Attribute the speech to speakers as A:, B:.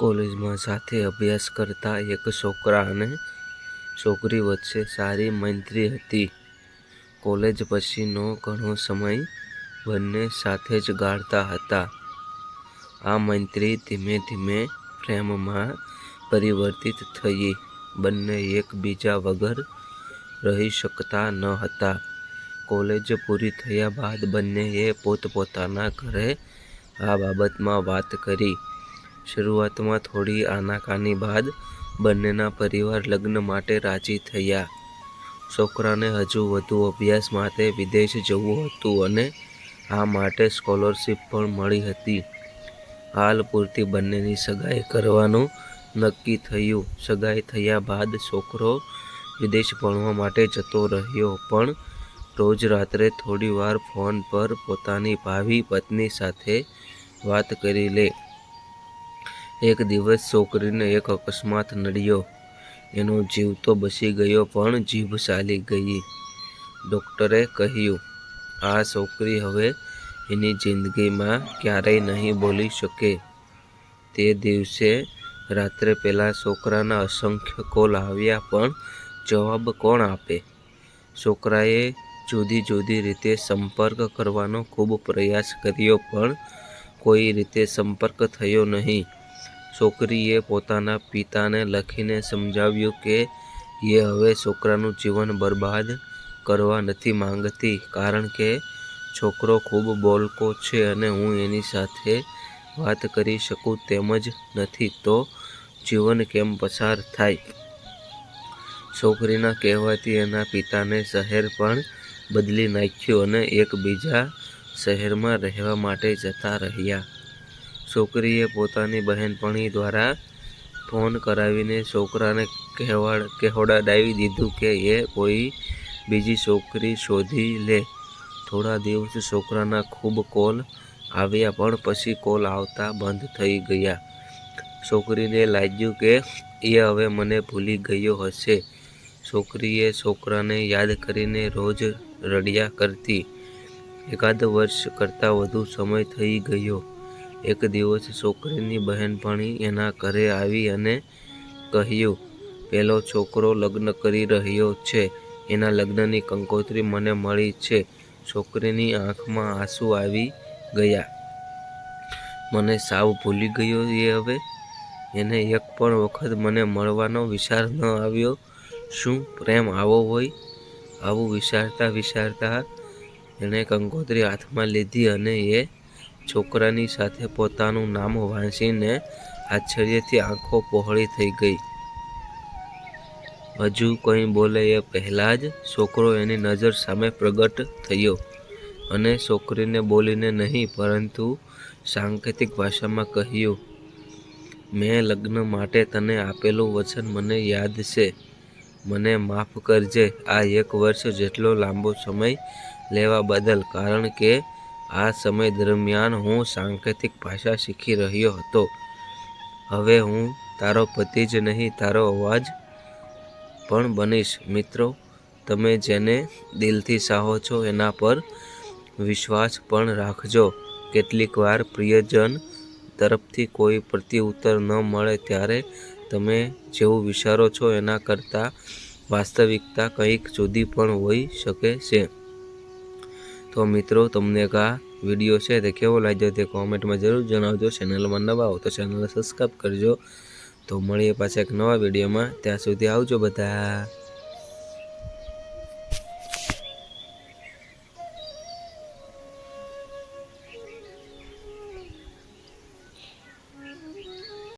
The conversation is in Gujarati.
A: કોલેજમાં સાથે અભ્યાસ કરતા એક છોકરા અને છોકરી વચ્ચે સારી મૈત્રી હતી. કોલેજ પછીનો ઘણો સમય બંને સાથે જ ગાળતા હતા. આ મૈત્રી ધીમે ધીમે પ્રેમમાં પરિવર્તિત થઈ. બંને એકબીજા વગર રહી શકતા ન હતા. કોલેજ પૂરી થયા બાદ બંનેએ પોતપોતાના ઘરે આ બાબતમાં વાત કરી. શરૂઆતમાં થોડી આનાકાની બાદ બંનેના પરિવાર લગ્ન માટે રાજી થયા. છોકરાને હજુ વધુ અભ્યાસ માટે વિદેશ જવું હતું અને આ માટે સ્કોલરશીપ પણ મળી હતી. હાલ પૂરતી બંનેની સગાઈ કરવાનું નક્કી થયું. સગાઈ થયા બાદ છોકરો વિદેશ ભણવા માટે જતો રહ્યો, પણ રોજ રાત્રે થોડીવાર ફોન પર પોતાની ભાવિ પત્ની સાથે વાત કરી લે. એક દિવસ છોકરીને એક અકસ્માત નડ્યો. એનો જીવ તો બચી ગયો પણ જીભ ચાલી ગઈ. ડોક્ટરે કહ્યું, આ છોકરી હવે એની જિંદગીમાં ક્યારેય નહીં બોલી શકે. તે દિવસે રાત્રે પેલા છોકરાના અસંખ્ય કોલ આવ્યા પણ જવાબ કોણ આપે? છોકરાએ જુદી જુદી રીતે સંપર્ક કરવાનો ખૂબ પ્રયાસ કર્યો પણ કોઈ રીતે સંપર્ક થયો નહીં. છોકરીએ પોતાના પિતાને લખીને સમજાવ્યું કે એ હવે છોકરાનું જીવન બરબાદ કરવા નથી માંગતી, કારણ કે છોકરો ખૂબ બોલકો છે અને હું એની સાથે વાત કરી શકું તેમ જ નથી, તો જીવન કેમ પસાર થાય? છોકરીના કહેવાથી એના પિતાને શહેર પણ બદલી નાખ્યું અને એક બીજા શહેરમાં રહેવા માટે જતા રહ્યા. છોકરીએ પોતાની બહેનપણી દ્વારા ફોન કરાવીને છોકરાને કહેવડાવી દીધું કે એ કોઈ બીજી છોકરી શોધી લે. થોડા દિવસ છોકરાના ખૂબ કોલ આવ્યા પણ પછી કોલ આવતા બંધ થઈ ગયા. છોકરીને લાગ્યું કે એ હવે મને ભૂલી ગયો હશે. છોકરીએ છોકરાને યાદ કરીને રોજ રડ્યા કરતી. એકાદ વર્ષ કરતાં વધુ સમય થઈ ગયો. એક દિવસ છોકરીની બહેનપણી એના ઘરે આવી અને કહ્યું, પેલો છોકરો લગ્ન કરી રહ્યો છે. એના લગ્નની કંકોત્રી મને મળી છે. છોકરીની આંખમાં આંસુ આવી ગયા. મને સાવ ભૂલી ગયો એ હવે? એને એક પણ વખત મને મળવાનો વિચાર ન આવ્યો? શું પ્રેમ આવો હોય? આવું વિચારતા વિચારતા એણે કંકોત્રી હાથમાં લીધી અને એ છોકરાની સાથે પોતાનું નામ વાંચીને આશ્ચર્યથી આંખો પહોળી થઈ ગઈ. હજુ કંઈ બોલે એ પહેલાં જ છોકરો એની નજર સામે પ્રગટ થયો અને છોકરીને બોલીને નહીં પરંતુ સાંકેતિક ભાષામાં કહ્યું, મેં લગ્ન માટે તને આપેલું વચન મને યાદ છે. મને માફ કરજે આ એક વર્ષ જેટલો લાંબો સમય લેવા બદલ કારણ કે આ સમય દરમિયાન હું સાંકેતિક ભાષા શીખી રહ્યો હતો. હવે હું તારો પતિ જ નહીં તારો અવાજ પણ બનીશ. મિત્રો, તમે જેને દિલથી સાહો છો એના પર વિશ્વાસ પણ રાખજો. કેટલીકવાર પ્રિયજન તરફથી કોઈ પ્રત્યુત્તર ન મળે ત્યારે તમે જેવું વિચારો છો એના કરતાં વાસ્તવિકતા કંઈક જુદી પણ હોઈ શકે છે. તો મિત્રો, તમને આ વીડિયો છે તે કેવો લાગ્યો તે કોમેન્ટમાં જરૂર જણાવજો. ચેનલમાં નવા હો તો ચેનલને સબસ્ક્રાઈબ કરજો. તો મળીએ પાછા એક નવા વિડીયોમાં ત્યાં સુધી આવજો બધા.